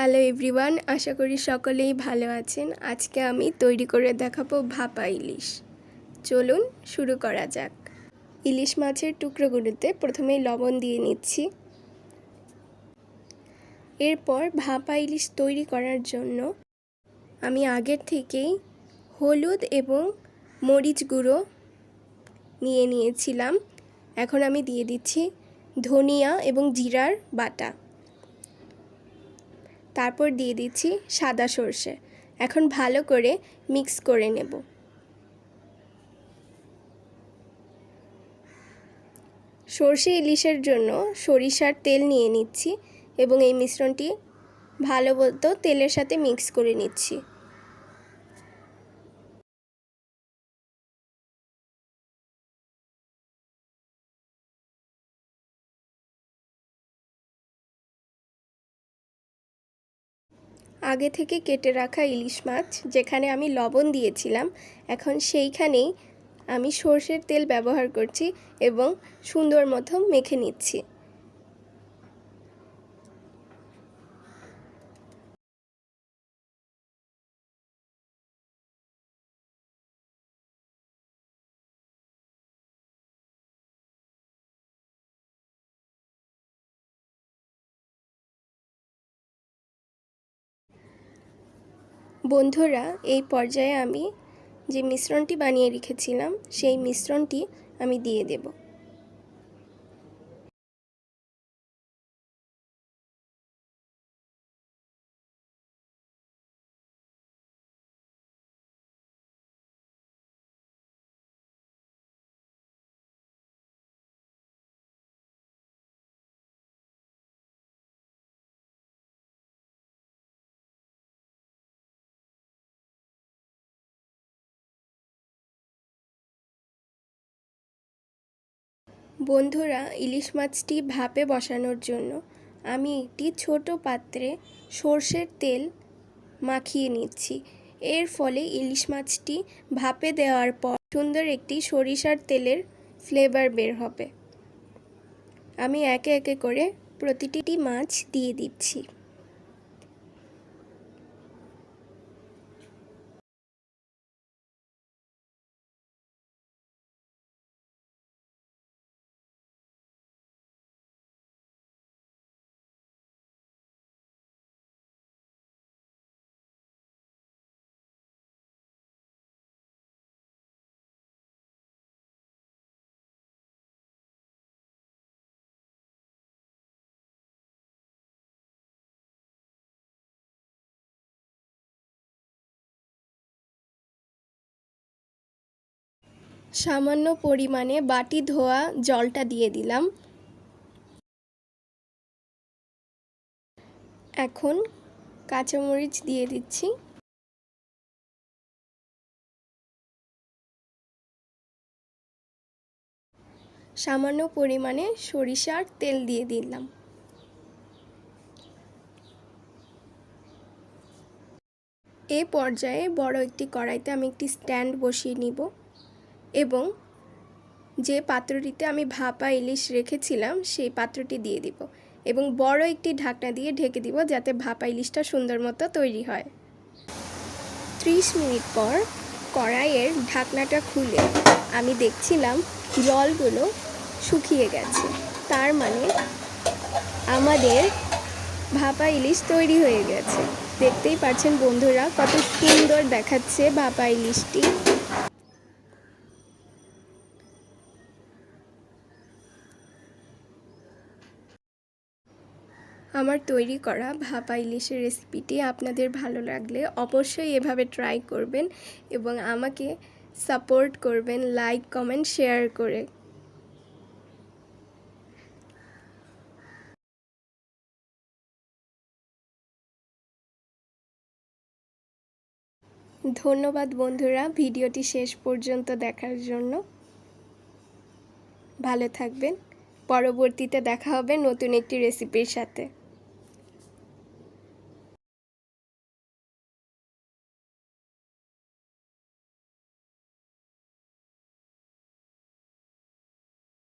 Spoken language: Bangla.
হ্যালো এভরিওয়ান আশা করি সকলেই ভালো আছেন। আজকে আমি তৈরি করে দেখাবো ভাপা ইলিশ। চলুন শুরু করা যাক। ইলিশ মাছের টুকরোগুলোতে প্রথমেই লবণ দিয়ে নিচ্ছি। এরপর ভাপা ইলিশ তৈরি করার জন্য আমি আগের থেকেই হলুদ এবং মরিচ গুঁড়ো নিয়ে নিয়েছিলাম। এখন আমি দিয়ে দিচ্ছি ধনিয়া এবং জিরার বাটা। তারপর দিয়ে দিচ্ছি সাদা সর্ষে। এখন ভালো করে মিক্স করে নেব। সর্ষে ইলিশের জন্য সরিষার তেল নিয়ে নিচ্ছি এবং এই মিশ্রণটি ভালো মতো তেলের সাথে মিক্স করে নিচ্ছি। আগে থেকে কেটে রাখা ইলিশ মাছ, যেখানে আমি লবণ দিয়েছিলাম, এখন সেইখানেই আমি সর্ষের তেল ব্যবহার করছি এবং সুন্দর মতো মেখে নিচ্ছি। বন্ধুরা এই পর্যায়ে আমি যে মিশ্রণটি বানিয়ে রেখেছিলাম সেই মিশ্রণটি আমি দিয়ে দেব। বন্ধুরা, ইলিশ মাছটি ভাপে বসানোর জন্য আমি একটি ছোট পাত্রে সর্ষের তেল মাখিয়ে নিচ্ছি। এর ফলে ইলিশ মাছটি ভাপে দেওয়ার পর সুন্দর একটি সরিষার তেলের ফ্লেভার বের হবে। আমি একে একে করে প্রতিটি মাছ দিয়ে দিচ্ছি। সামান্য পরিমাণে বাটি ধোয়া জলটা দিয়ে দিলাম। এখন কাঁচামরিচ দিয়ে দিচ্ছি। সামান্য পরিমাণে সরিষার তেল দিয়ে দিলাম। এ পর্যায়ে বড় একটি কড়াইতে আমি একটি স্ট্যান্ড বসিয়ে নিব। এবং যে পাত্রটিতে আমি ভাপা ইলিশ রেখেছিলাম, সেই পাত্রটি দিয়ে দিব এবং বড় একটি ঢাকনা দিয়ে ঢেকে দিব যাতে ভাপা ইলিশটা সুন্দর মতো তৈরি হয়। ত্রিশ মিনিট পর কড়াইয়ের ঢাকনাটা খুলে আমি দেখছিলাম জলগুলো শুকিয়ে গেছে। তার মানে আমাদের ভাপা ইলিশ তৈরি হয়ে গেছে। দেখতেই পাচ্ছেন বন্ধুরা, কত সুন্দর দেখাচ্ছে ভাপা ইলিশটি। আমার তৈরি করা ভাপা ইলিশের রেসিপিটি আপনাদের ভালো লাগলে অবশ্যই এভাবে ট্রাই করবেন এবং আমাকে সাপোর্ট করবেন লাইক কমেন্ট শেয়ার করে। ধন্যবাদ বন্ধুরা, ভিডিওটি শেষ পর্যন্ত দেখার জন্য। ভালো থাকবেন। পরবর্তীতে দেখা হবে নতুন একটি রেসিপির সাথে।